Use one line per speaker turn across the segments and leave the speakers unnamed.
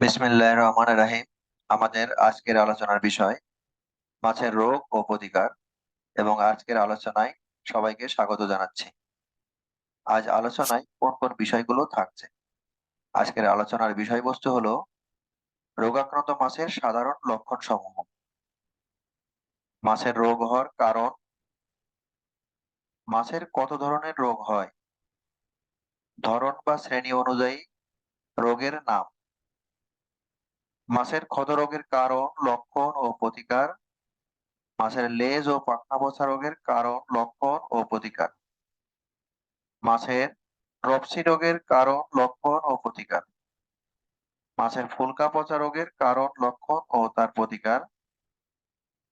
বিসমিল্লাহ রহমান রাহিম। আমাদের আজকের আলোচনার বিষয়, মাছের রোগ ও প্রতিকার। এবং আজকের আলোচনায় সবাইকে স্বাগত জানাচ্ছি। আজ আলোচনায় কোন কোন বিষয়গুলো থাকছে? আজকের আলোচনার বিষয়বস্তু হলো, রোগাক্রান্ত মাছের সাধারণ লক্ষণ সমূহ মাছের রোগ হওয়ার কারণ, মাছের কত ধরনের রোগ হয়? ধরন বা শ্রেণি অনুযায়ী রোগের নাম। মাছের ক্ষতরোগের কারণ, লক্ষণ ও প্রতিকার। মাছের লেজ ও পাখনা পচা রোগের কারণ, লক্ষণ ও প্রতিকার। মাছের ড্রপসি রোগের কারণ, লক্ষণ ও প্রতিকার। মাছের ফুলকা পচা রোগের কারণ, লক্ষণ ও তার প্রতিকার।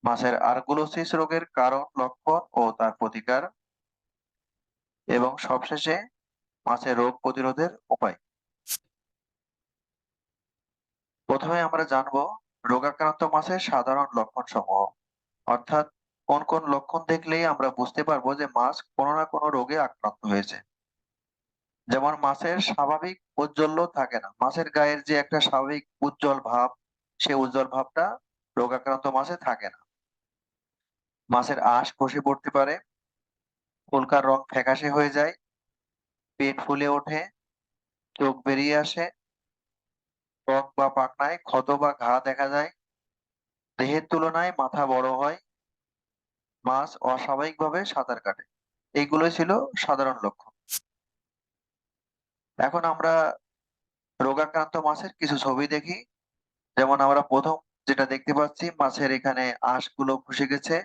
মাছের আর্গুলোসিস রোগের কারণ, লক্ষণ ও তার প্রতিকার। এবং সবশেষে মাছের রোগ প্রতিরোধের উপায়। প্রথমে আমরা জানব রোগাক্রান্ত মাছের সাধারণ লক্ষণ সমূহ। অর্থাৎ কোন কোন লক্ষণ দেখলেই আমরা বুঝতে পারব যে মাছ কোনো না কোনো রোগে আক্রান্ত হয়েছে। যেমন মাছের স্বাভাবিক উজ্জ্বল্য থাকে না। মাছের গায়ের যে একটা স্বাভাবিক উজ্জ্বল ভাব, সে উজ্জ্বল ভাবটা রোগাক্রান্ত মাছে থাকে না। মাছের আঁশ খসে পড়তে পারে ফুলকার রং ফ্যাকাশে হয়ে যায়, পেট ফুলে ওঠে, চোখ বেরিয়ে আসে ত্বক বা পাখনায় ক্ষত বা ঘা দেখা যায়। দেহের তুলনায় মাথা বড় হয়। মাছ অস্বাভাবিকভাবে সাঁতার কাটে। এইগুলোই ছিল সাধারণ লক্ষণ। এখন আমরা রোগাক্রান্ত মাছের কিছু ছবি দেখি। যেমন আমরা প্রথম যেটা দেখতে পাচ্ছি, মাছের এখানে আঁশগুলো খসে গেছে।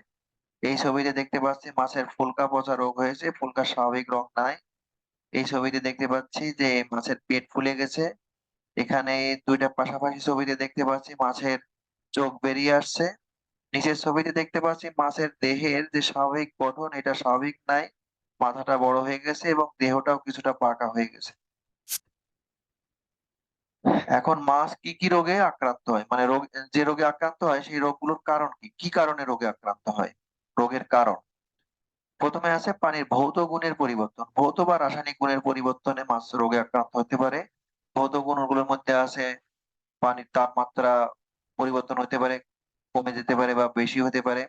এই ছবিতে দেখতে পাচ্ছি মাছের ফুলকা পচা রোগ হয়েছে, ফুলকা স্বাভাবিক রং নাই। এই ছবিতে দেখতে পাচ্ছি যে মাছের পেট ফুলে গেছে। এখানে দুইটা পাশাপাশি ছবিতে দেখতে পাচ্ছি মাছের চোখ বেরিয়ে আসছে। নিচের ছবিতে দেখতে পাচ্ছি মাছের দেহের যে স্বাভাবিক গঠন, এটা স্বাভাবিক নাই। মাথাটা বড় হয়ে গেছে এবং দেহটাও কিছুটা পাকা হয়ে গেছে। এখন মাছ কি কি রোগে আক্রান্ত হয়? মানে রোগ, যে রোগে আক্রান্ত হয়, সেই রোগগুলোর কারণ কি? কি কারণে রোগে আক্রান্ত হয়? রোগের কারণ? প্রথমে আছে পানির ভৌত গুণের পরিবর্তন। ভৌত বা রাসায়নিক গুণের পরিবর্তনে মাছ রোগে আক্রান্ত হতে পারে। ভৌত গুণগুলোর মধ্যে আছে, পানির তাপমাত্রা পরিবর্তন হতে পারে, কমে যেতে পারে বা বেশি হতে পারে,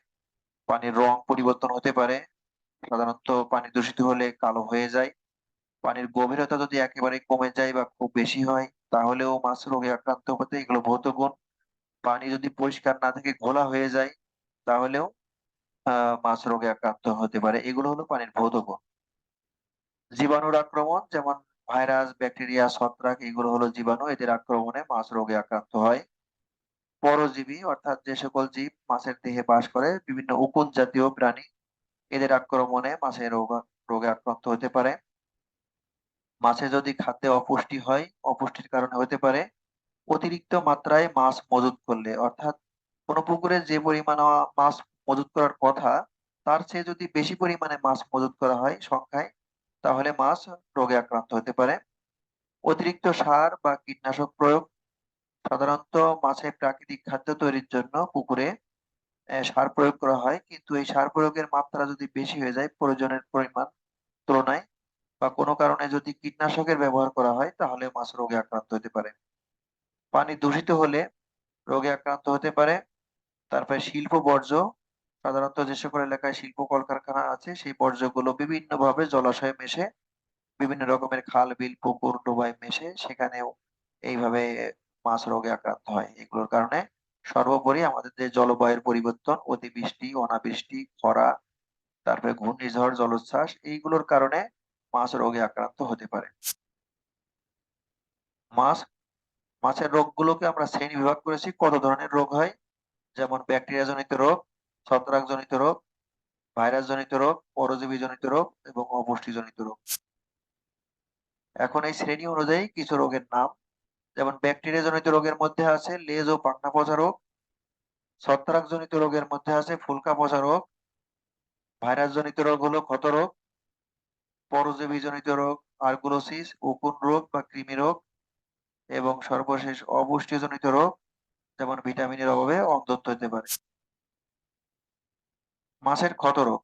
পানির রং পরিবর্তন হতে পারে, সাধারণত পানি দূষিত হলে কালো হয়ে যায়। পানির গভীরতা যদি একেবারে কমে যায় বা খুব বেশি হয়, তাহলেও মাছ রোগে আক্রান্ত হতে এগুলো ভৌত গুণ। পানি যদি পরিষ্কার না থেকে, ঘোলা হয়ে যায়, তাহলেও মাছ রোগে আক্রান্ত হতে পারে। এগুলো হলো পানির ভৌত গুণ। জীবাণুর আক্রমণ, যেমন ভাইরাস, ব্যাকটেরিয়া, ছত্রাক, এগুলো হলো জীবাণু। এদের আক্রমণে মাছ রোগে আক্রান্ত হয়। পরজীবী, অর্থাৎ যে সকল জীব মাছের দেহে বাস করে, বিভিন্ন উকুন জাতীয় প্রাণী, এদের আক্রমণে মাছের রোগ, রোগে আক্রান্ত হতে পারে। মাছে যদি খাদ্যে অপুষ্টি হয়, অপুষ্টির কারণে হতে পারে। অতিরিক্ত মাত্রায় মাছ মজুত করলে, অর্থাৎ কোন পুকুরে যে পরিমাণ মাছ মজুত করার কথা, তার চেয়ে যদি বেশি পরিমাণে মাছ মজুত করা হয় সংখ্যায় তাহলে মাছ রোগে আক্রান্ত হতে পারে। অতিরিক্ত সার বা কীটনাশক প্রয়োগ, সাধারণত মাছের প্রাকৃতিক খাদ্য তৈরির জন্য পুকুরে সার প্রয়োগ করা হয়। কিন্তু এই সার প্রয়োগের মাত্রা যদি বেশি হয়ে যায়, প্রয়োজনের পরিমাণ তুলনায় বা কোনো কারণে যদি কীটনাশকের ব্যবহার করা হয়, তাহলে মাছ রোগে আক্রান্ত হতে পারে। পানি দূষিত হলে রোগে আক্রান্ত হতে পারে। তারপরে শিল্প বর্জ্য সাধারণত যে সকল এলাকায় শিল্প কলকারখানা আছে, সেই বর্জ্যগুলো বিভিন্নভাবে জলাশয়ে মেশে, বিভিন্ন রকমের খাল, বিল, পুকুর, ডোবায় মেশে সেখানেও এইভাবে মাছ রোগে আক্রান্ত হয়। এগুলোর কারণে সর্বোপরি আমাদের যে জলবায়ুর পরিবর্তন, অতিবৃষ্টি, অনাবৃষ্টি, খরা, তারপরে ঘূর্ণিঝড়, জলোচ্ছ্বাস, এইগুলোর কারণে মাছ রোগে আক্রান্ত হতে পারে। মাছ, মাছের রোগগুলোকে আমরা শ্রেণি বিভাগ করেছি। কত ধরনের রোগ হয়? যেমন ব্যাকটেরিয়া জনিত রোগ ছত্রাক জনিত রোগ, ভাইরাস জনিত রোগ, পরজীবী জনিত রোগ এবং অপুষ্টি জনিত রোগ। এখন এই শ্রেণি অনুযায়ী কিছু রোগের নাম, যেমন ব্যাকটেরিয়া জনিত রোগের মধ্যে আছে লেজ ও পাখনা পচা রোগ, ছত্রাক জনিত রোগের মধ্যে আছে ফুলকা পচা রোগ, ভাইরাস জনিত রোগ হলো ক্ষত রোগ, পরজীবী জনিত রোগ, আর্গুলোসিস, উকুন রোগ বা কৃমি রোগ এবং সর্বশেষ অপুষ্টিজনিত রোগ, যেমন ভিটামিনের অভাবে অন্ধত্ব হতে পারে। মাছের ক্ষত রোগ।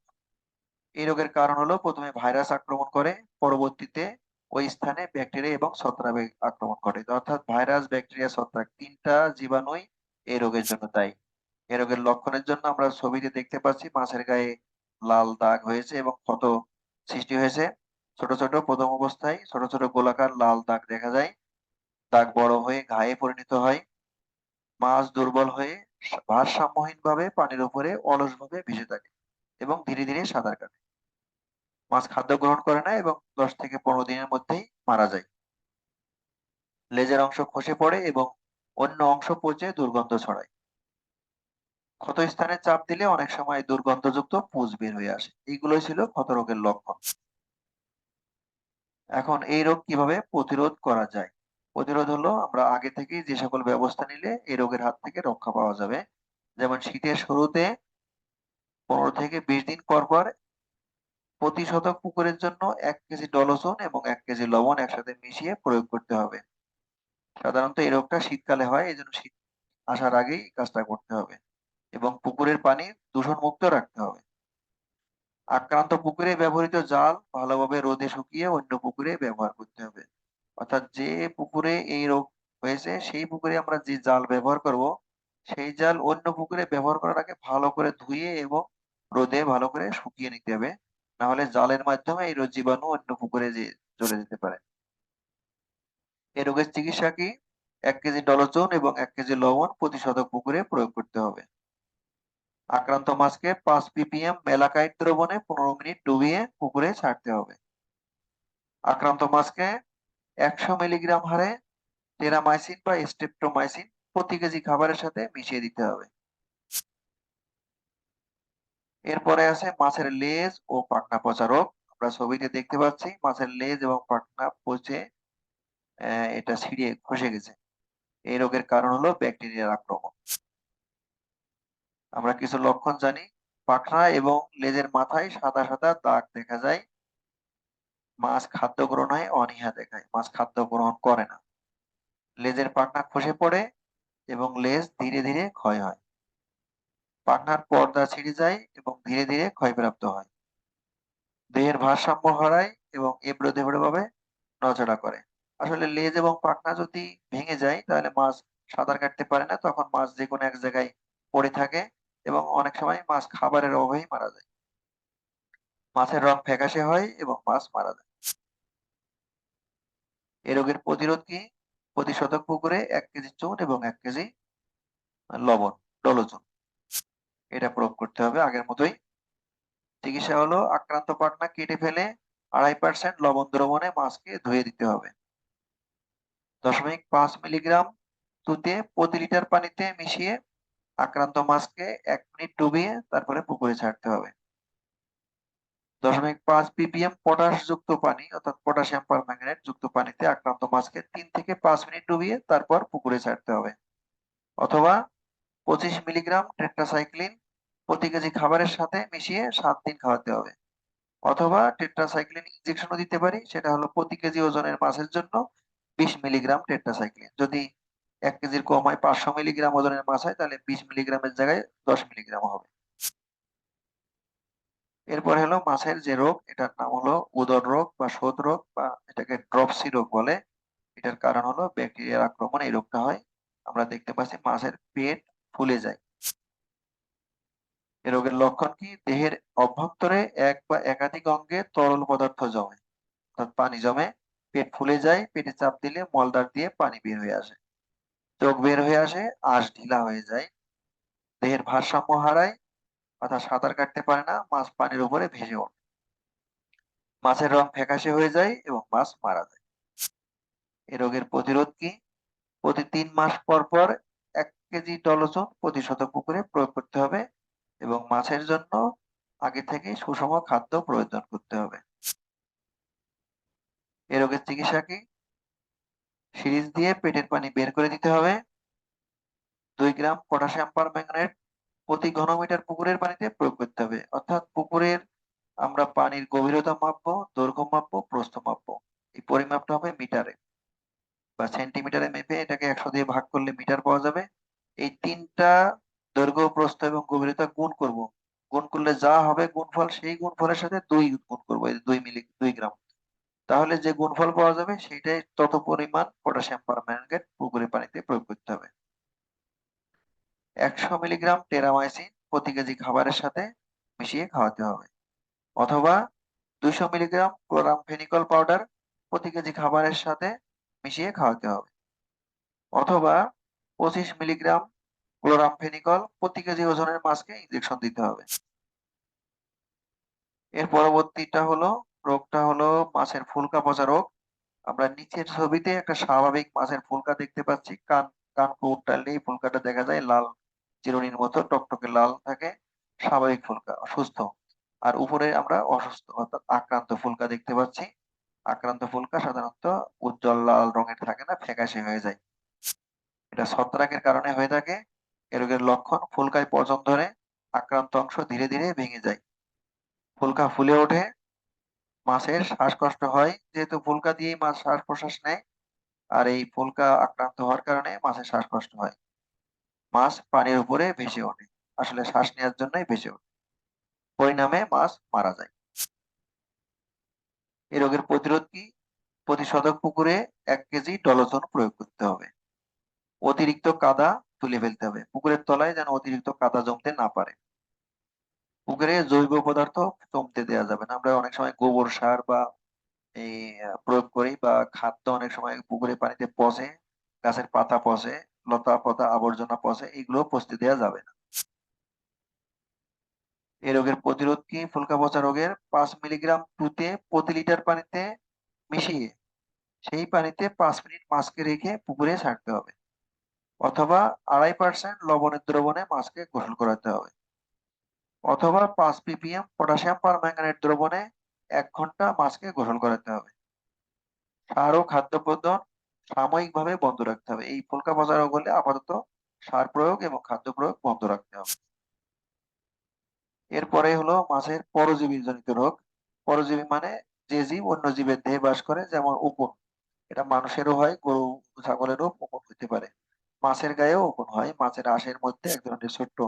এই রোগের কারণ হলো প্রথমে ভাইরাস আক্রমণ করে, পরবর্তীতে ওই স্থানে ব্যাকটেরিয়া এবং ছত্রাক আক্রমণ করে। অর্থাৎ ভাইরাস, ব্যাকটেরিয়া, ছত্রাক তিনটা জীবাণুই এই রোগের জন্য দায়ী। এ রোগের লক্ষণের জন্য আমরা ছবিতে দেখতে পাচ্ছি মাছের গায়ে লাল দাগ হয়েছে এবং ক্ষত সৃষ্টি হয়েছে। ছোট ছোট প্রথম অবস্থায় ছোট ছোট গোলাকার লাল দাগ দেখা যায়। দাগ বড় হয়ে ঘায়ে পরিণত হয়। মাছ দুর্বল হয়ে ভারসাম্যহীন ভাবে পানির উপরে অলস ভাবে ভেসে থাকে এবং ধীরে ধীরে সাঁতার কাটে। মাছ খাদ্য গ্রহণ করে না এবং দশ থেকে পনেরো দিনের মধ্যেই মারা যায়। লেজের অংশ খসে পড়ে এবং অন্য অংশ পচে দুর্গন্ধ ছড়ায়। ক্ষত স্থানে চাপ দিলে অনেক সময় দুর্গন্ধযুক্ত পুজ বের হয়ে আসে। এইগুলোই ছিল ক্ষত রোগের লক্ষণ। এখন এই রোগ কীভাবে প্রতিরোধ করা যায়? প্রতিরোধ হলো আমরা আগে থেকেই যে সকল ব্যবস্থা নিলে এই রোগের হাত থেকে রক্ষা পাওয়া যাবে। যেমন শীতের শুরুতে পনেরো থেকে বিশ দিন পর পর প্রতি শতক পুকুরের জন্য এক কেজি ডলসন এবং এক কেজি লবণ একসাথে মিশিয়ে প্রয়োগ করতে হবে। সাধারণত এই রোগটা শীতকালে হয় এই জন্য শীত আসার আগেই কাজটা করতে হবে এবং পুকুরের পানি দূষণ মুক্ত রাখতে হবে। আক্রান্ত পুকুরে ব্যবহৃত জাল ভালোভাবে রোদে শুকিয়ে অন্য পুকুরে ব্যবহার করতে হবে। অর্থাৎ যে পুকুরে এই রোগ হয়েছে, সেই পুকুরে আমরা যে জাল ব্যবহার করব, সেই জাল অন্য পুকুরে ব্যবহার করার আগে ভালো করে ধুয়ে এবং রোদে ভালো করে শুকিয়ে নিতে হবে। না হলে জালের মাধ্যমে এই রোগ জীবাণু অন্য পুকুরে যে চলে যেতে পারে। এই রোগের চিকিৎসা কি? এক কেজি ডলচুন এবং এক কেজি লবণ প্রতি শতক পুকুরে প্রয়োগ করতে হবে। আক্রান্ত মাছকে পাঁচ পিপিএম মেলাকাইট দ্রবণে পনেরো মিনিট ডুবিয়ে পুকুরে ছাড়তে হবে। আক্রান্ত মাছকে একশো মিলিগ্রাম হারে টেরামাইসিন বা স্টেপটোমাইসিন প্রতি কেজি খাবারের সাথে মিশিয়ে দিতে হবে। এরপরে আছে মাছের লেজ ও পাখনা পচা রোগ। আমরা ছবিতে দেখতে পাচ্ছি মাছের লেজ এবং পাখনা পচে এটা ছিঁড়ে খসে গেছে। এই রোগের কারণ হলো ব্যাকটেরিয়ার আক্রমণ। আমরা কিছু লক্ষণ জানি। পাখনা এবং লেজের মাথায় সাদা সাদা দাগ দেখা যায়। মাছ খাদ্য গ্রহণে অনীহা দেখায়, মাছ খাদ্য গ্রহণ করে না। লেজের পাটনা খসে পড়ে এবং লেজ ধীরে ধীরে ক্ষয় হয়। পাখনার পর্দা ছিঁড়ে যায় এবং ধীরে ধীরে ক্ষয়প্রাপ্ত হয়। দেহের ভারসাম্য হারায় এবং এবড়ো দেবড়ো ভাবে নচড়া করে। আসলে লেজ এবং পাটনা যদি ভেঙে যায়, তাহলে মাছ সাঁতার কাটতে পারে না। তখন মাছ যে কোনো এক জায়গায় পড়ে থাকে এবং অনেক সময় মাছ খাবারের অভাবেই মারা যায়। মাছের রং ফ্যাকাশে হয় এবং মাছ মারা যায়। এ রোগের প্রতিরোধ কি? প্রতি শতক পুকুরে এক কেজি চুন এবং এক কেজি লবণ ডলচুন এটা প্রয়োগ করতে হবে আগের মতোই। চিকিৎসা হলো আক্রান্ত পাটনা কেটে ফেলে আড়াই পার্সেন্ট লবণ দ্রবণে মাছকে ধুয়ে দিতে হবে। দশমিক পাঁচ মিলিগ্রাম তুতে প্রতি লিটার পানিতে মিশিয়ে আক্রান্ত মাছকে এক মিনিট ডুবিয়ে তারপরে পুকুরে ছাড়তে হবে। দশমিক পাঁচ পিপিএম পটাশ যুক্ত পানি, অর্থাৎ পটাশিয়াম পারম্যাঙ্গানেট যুক্ত পানিতে আক্রান্ত মাছকে তিন থেকে পাঁচ মিনিট ডুবিয়ে তারপর পুকুরে ছাড়তে হবে। অথবা পঁচিশ মিলিগ্রাম টেট্রাসাইক্লিন প্রতি কেজি খাবারের সাথে মিশিয়ে সাত দিন খাওয়াতে হবে। অথবা টেট্রাসাইক্লিন ইনজেকশনও দিতে পারি, সেটা হলো প্রতি কেজি ওজনের মাছের জন্য বিশ মিলিগ্রাম টেট্রাসাইক্লিন যদি এক কেজির কম হয় পাঁচশো মিলিগ্রাম ওজনের মাছ হয়, তাহলে বিশ মিলিগ্রামের জায়গায় দশ মিলিগ্রাম হবে। এরপর হলো মাছের যে রোগ, এটার নাম হলো উদর রোগ বা শোধ রোগ বা এটাকে ড্রপসি রোগ বলে। এটার কারণ হলো ব্যাকটেরিয়ার আক্রমণ এই রোগটা হয়। আমরা দেখতে পাচ্ছি মাছের পেট ফুলে যায়। এ রোগের লক্ষণ কি? দেহের অভ্যন্তরে এক বা একাধিক অঙ্গে তরল পদার্থ জমে। অর্থাৎ পানি জমে, পেট ফুলে যায়, পেটে চাপ দিলে মলদার দিয়ে পানি বের হয়ে আসে। চোখ বের হয়ে আসে, আঁশ ঢিলা হয়ে যায়। দেহের ভারসাম্য হারায় অর্থাৎ সাঁতার কাটতে পারে না, মাছ পানির উপরে ভেসে ওঠে। মাছের রং ফ্যাকাশে হয়ে যায় এবং মাছ মারা যায়। এ রোগের প্রতিরোধ কি? প্রতি তিন মাস পর পর এক কেজি ডলচন প্রতি শত পুকুরে প্রয়োগ করতে হবে এবং মাছের জন্য আগে থেকে সুষম খাদ্য প্রয়োজন করতে হবে। এ রোগের চিকিৎসা কি? সিরিজ দিয়ে পেটের পানি বের করে দিতে হবে। দুই গ্রাম পটাশিয়াম পার পারম্যাঙ্গানেট প্রতি ঘনমিটার পুকুরের পানিতে প্রয়োগ করতে হবে। অর্থাৎ পুকুরের আমরা পানির গভীরতা মাপবো, দৈর্ঘ্য মাপবো, প্রস্থ মাপবো। এই পরিমাপটা হবে মিটারে বা সেন্টিমিটারে মেপে এটাকে একশো দিয়ে ভাগ করলে মিটার পাওয়া যাবে। এই তিনটা দৈর্ঘ্য, প্রস্থ এবং গভীরতা গুণ করব। গুণ করলে যা হবে গুণফল, সেই গুণফলের সাথে দুই গুণ করব দুই মিলি, দুই গ্রাম। তাহলে যে গুণফল পাওয়া যাবে সেটাই তত পরিমাণ পটাশিয়াম পারম্যাঙ্গানেট পুকুরের পানিতে প্রয়োগ করতে হবে। একশো মিলিগ্রাম টেরামাইসিন প্রতি কেজি খাবারের সাথে মিশিয়ে খাওয়াতে হবে। অথবা দুইশো মিলিগ্রাম ক্লোরামফেনিকল পাউডার প্রতি কেজি খাবারের সাথে মিশিয়ে খাওয়াতে হবে। অথবা পঁচিশ মিলিগ্রাম ক্লোরামফেনিকল প্রতি কেজি ওজনের মাছকে ইনজেকশন দিতে হবে। এর পরবর্তীটা হলো, রোগটা হলো মাছের ফুলকা পচা রোগ। আমরা নিচের ছবিতে একটা স্বাভাবিক মাছের ফুলকা দেখতে পাচ্ছি। কান কান উল্টালে এই ফুলকাটা দেখা যায় লাল চিরুনির মতো টকটকে লাল থাকে, স্বাভাবিক ফুলকা সুস্থ আর উপরে আমরা অসুস্থ, অর্থাৎ আক্রান্ত ফুলকা দেখতে পাচ্ছি। আক্রান্ত ফুলকা সাধারণত উজ্জ্বল লাল রঙের থাকে না, ফ্যাকাশে হয়ে যায়। এটা ছত্রাকের কারণে হয়ে থাকে। এ রোগের লক্ষণ ফুলকায় পচন ধরে, আক্রান্ত অংশ ধীরে ধীরে ভেঙে যায়। ফুলকা ফুলে ওঠে, মাছের শ্বাসকষ্ট হয়, যেহেতু ফুলকা দিয়েই মাছ শ্বাস প্রশ্বাস নেয়, আর এই ফুলকা আক্রান্ত হওয়ার কারণে মাছের শ্বাসকষ্ট হয়। মাছ পানির উপরে ভেসে ওঠে। আসলে শ্বাস নেওয়ার জন্যই ভেসে ওঠে। পরিণামে মাছ মারা যায়। এই রোগের প্রতিরোধ কি? প্রতি শতক পুকুরে এক কেজি ডলোজন প্রয়োগ করতে হবে। অতিরিক্ত কাদা তুলে ফেলতে হবে। পুকুরের তলায় যেন অতিরিক্ত কাদা জমতে না পারে। পুকুরে জৈব পদার্থ জমতে দেওয়া যাবে না। আমরা অনেক সময় গোবর সার বা এই প্রয়োগ করি বা খাদ্য অনেক সময় পুকুরে পানিতে পচে, গাছের পাতা পচে লতা, পাতা, আবর্জনা, পচে, এগুলো পচতে দেওয়া যাবে না। এই রোগের প্রতিরোধ কি? ফুলকা পচা রোগের পাঁচ মিলিগ্রাম টুতে প্রতি লিটার পানিতে মিশিয়ে সেই পানিতে পাঁচ মিনিট মাছকে রেখে পুকুরে ছাড়তে হবে। অথবা আড়াই পার্সেন্ট লবণের দ্রবণে মাছকে গোসল করাতে হবে। অথবা পাঁচ পিপিএম পটাশিয়াম পারম্যাঙ্গানেট দ্রবণে এক ঘণ্টা মাছকে গোসল করাতে হবে। সার ও খাদ্য প্রদান সাময়িকভাবে বন্ধ রাখতে হবে। এই ফুলকা পচা রোগ হলে আপাতত সার প্রয়োগ এবং খাদ্য প্রয়োগ বন্ধ রাখতে হবে। এরপরে হলো মাছের পরজীবী জনিত রোগ। পরজীবী মানে যে জীব অন্য জীবের দেহে বাস করে, যেমন উকুন এটা মানুষেরও হয়, গরু, ছাগলেরও উকুন হতে পারে। মাছের গায়েও উকুন হয়। মাছের আশের মধ্যে এক ধরনের ছোট্ট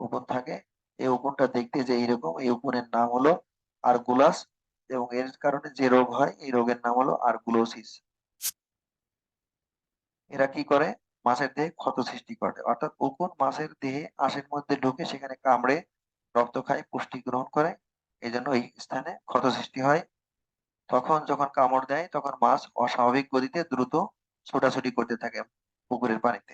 উকুন থাকে। এই উকুনটা দেখতে যে এইরকম, এই উকুনের নাম হলো আরগুলাস এবং এর কারণে যে রোগ হয়, এই রোগের নাম হলো আর আরগুলোসিস। এরা কি করে? মাছের দেহে ক্ষত সৃষ্টি করে। অর্থাৎ উকুন মাছের দেহে আশের মধ্যে ঢুকে সেখানে কামড়ে রক্ত খায়, পুষ্টি গ্রহণ করে। এই জন্য এই স্থানে ক্ষত সৃষ্টি হয়। তখন যখন কামড় দেয়, তখন মাছ অস্বাভাবিক গতিতে দ্রুত ছোটাছুটি করতে থাকে পুকুরের পানিতে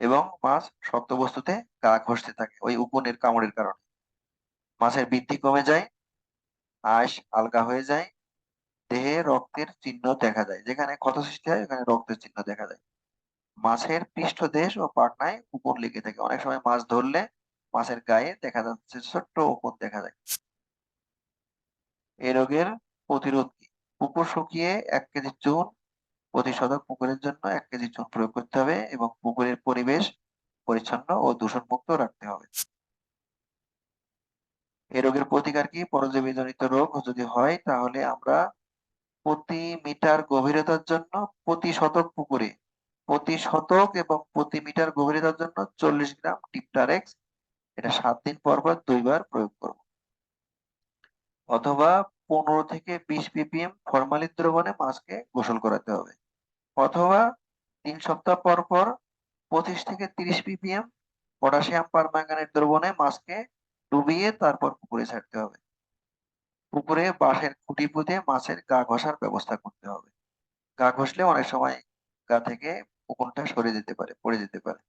এবং মাছ শক্ত বস্তুতে গা ঘষতে থাকে ওই উকুনের কামড়ের কারণে। মাছের বৃদ্ধি কমে যায়, আঁশ আলগা হয়ে যায় দেহে রক্তের চিহ্ন দেখা যায়, যেখানে ক্ষত সৃষ্টি হয়, ওখানে রক্তের চিহ্ন দেখা যায়। মাছের পৃষ্ঠদেশ ও পাখনায় উকুন লেগে থাকে। অনেক সময় মাছ ধরলে মাছের গায়ে দেখা যাচ্ছে ছোট্ট উকুন দেখা যায়। এই রোগের প্রতিরোধ কি? পুকুর শুকিয়ে এক কেজি চুন প্রতি শতক পুকুরের জন্য এক কেজি চুন প্রয়োগ করতে হবে এবং পুকুরের পরিবেশ পরিচ্ছন্ন ও দূষণ মুক্ত রাখতে হবে। এই রোগের প্রতিকার কি? পরজীবী জনিত রোগ যদি হয়, তাহলে আমরা প্রতি মিটার গভীরতার জন্য প্রতি শতক পুকুরে। প্রতি শতক এবং প্রতি মিটার গভীরতার জন্য চল্লিশ গ্রাম টিপটারেক্স এটা সাত দিন পর পর দুইবার প্রয়োগ করব। অথবা পনেরো থেকে বিশ পিপিএম ফরমালিন দ্রবণে মাছকে গোসল করাতে হবে। অথবা তিন সপ্তাহ পর পর পঁচিশ থেকে তিরিশ পিপিএম পটাশিয়াম পারম্যাঙ্গানেট দ্রবণে মাছকে ডুবিয়ে তারপর পুকুরে ছাড়তে হবে। পুকুরে, বাঁশের খুঁটি পুঁতে মাছের গা ঘষার ব্যবস্থা করতে হবে। গা ঘষলে অনেক সময় গা থেকে উকুনটা সরে যেতে পারে, পড়ে যেতে পারে।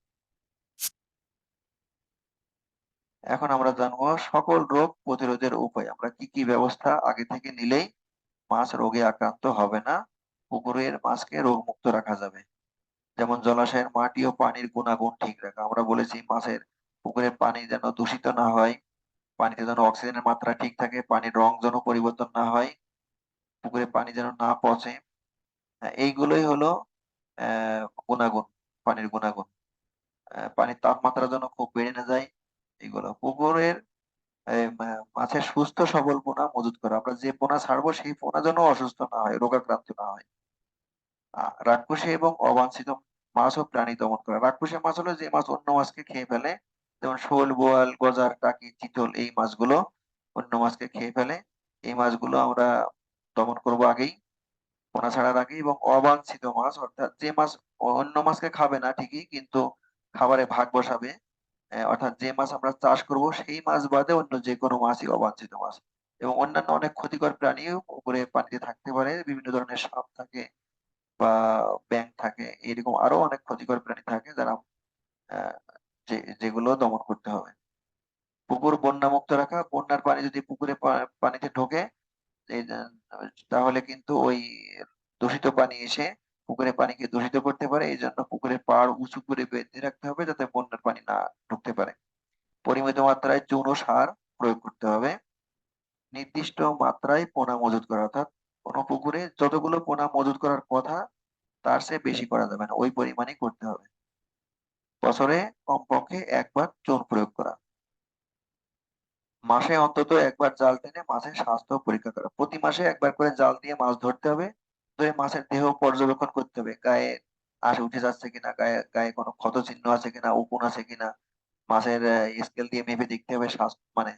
এখন আমরা জানব সকল রোগ প্রতিরোধের উপায়। আমরা কি কি ব্যবস্থা আগে থেকে নিলেই মাছ রোগে আক্রান্ত হবে না? পুকুরের মাছকে রোগ মুক্ত রাখা যাবে। যেমন জলাশয়ের মাটি ও পানির গুণাগুণ ঠিক রাখা। আমরা বলেছি মাছের পুকুরের পানি যেন দূষিত না হয়। পানিতে যেন অক্সিজেনের মাত্রা ঠিক থাকে, পানির রং যেন পরিবর্তন না হয়, পুকুরে পানি যেন না পচে। এইগুলোই হলো গুণাগুণ, পানির গুণাগুণ। পানির তাপমাত্রা যেন খুব বেড়ে না যায়, এগুলো। পুকুরের মাছের সুস্থ সবল পোনা মজুত করা। আমরা যে পোনা ছাড়বো, সেই পোনা যেন অসুস্থ না হয়, রোগাক্রান্ত না হয়। রাক্ষসী এবং অবাঞ্ছিত মাছ ও প্রাণী দমন করা। রাক্ষসী মাছ হলো যে মাছ অন্য মাছকে খেয়ে ফেলে যেমন শোল, বোয়াল, গজার, টাকি, চিতল এই মাছগুলো অন্য মাছকে খেয়ে ফেলে। এই মাছগুলো আমরা দমন করব আগেই, পোনা ছাড়ার আগে এবং অবাঞ্ছিত মাছ, অর্থাৎ যে মাছ অন্য মাছকে খাবে না ঠিকই, কিন্তু খাবারে ভাগ বসাবে অর্থাৎ যে মাছ আমরা চাষ করব সেই মাছ বাদে অন্য যে কোনো মাছই অবাঞ্ছিত মাছ। এবং অন্যান্য অনেক ক্ষতিকর প্রাণীও পুকুরে পানিতে থাকতে পারে, বিভিন্ন ধরনের সাপ থাকে বা ব্যাঙ থাকে, এরকম আরও অনেক ক্ষতিকর প্রাণী থাকে যারা যেগুলো দমন করতে হবে। পুকুর বন্যা মুক্ত রাখা, বন্যার পানি যদি পুকুরে পানিতে ঢোকে তাহলে কিন্তু ওই দূষিত পানি এসে পুকুরের পানিকে দূষিত করতে পারে। এই জন্য পুকুরের পাড় উঁচু করে বেঁধে রাখতে হবে যাতে বন্যার পানি না ঢুকতে পারে। পরিমিত মাত্রায় চুন সার প্রয়োগ করতে হবে। নির্দিষ্ট মাত্রায় পোনা মজুত করা, অর্থাৎ কোনো পুকুরে যতগুলো পোনা মজুত করার কথা, তার চেয়ে বেশি করা যাবে না। ওই পরিমাণই করতে হবে। বছরে কমপক্ষে একবার চুন প্রয়োগ করা। মাসে অন্তত একবার জাল টেনে মাছের স্বাস্থ্য পরীক্ষা করা। প্রতি মাসে একবার করে জাল দিয়ে মাছ ধরতে হবে। ধরে মাছের দেহ পর্যবেক্ষণ করতে হবে। গায়ে আশ উঠে যাচ্ছে কিনা, গায়ে গায়ে কোনো ক্ষত চিহ্ন আছে কিনা, উকুন আছে কিনা, মাছের স্কেল দিয়ে মেপে দেখতে হবে স্বাস্থ্য মানে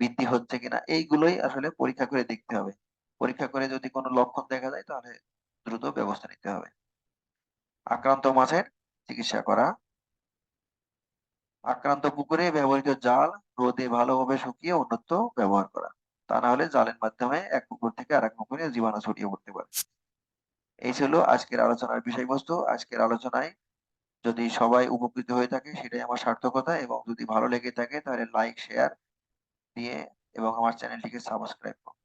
বৃদ্ধি হচ্ছে কিনা। এইগুলোই আসলে পরীক্ষা করে দেখতে হবে। পরীক্ষা করে যদি কোনো লক্ষণ দেখা যায় তাহলে দ্রুত ব্যবস্থা নিতে হবে। আক্রান্ত মাছের চিকিৎসা করা। আক্রান্ত পুকুরে ব্যবহৃত জাল রোদে ভালোভাবে শুকিয়ে অন্যত্র ব্যবহার করা। তা না হলে জালের মাধ্যমে এক পুকুর থেকে আরেক পুকুরে জীবাণু ছড়িয়ে পড়তে পারে। এই ছিল আজকের আলোচনার বিষয়বস্তু। আজকের আলোচনায় যদি সবাই উপকৃত হয়ে থাকে, সেটাই আমার সার্থকতা। এবং যদি ভালো লেগে থাকে, তাহলে লাইক শেয়ার দিয়ে এবং আমার চ্যানেলটিকে সাবস্ক্রাইব করুন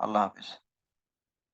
আল্লাহ হাফেজ।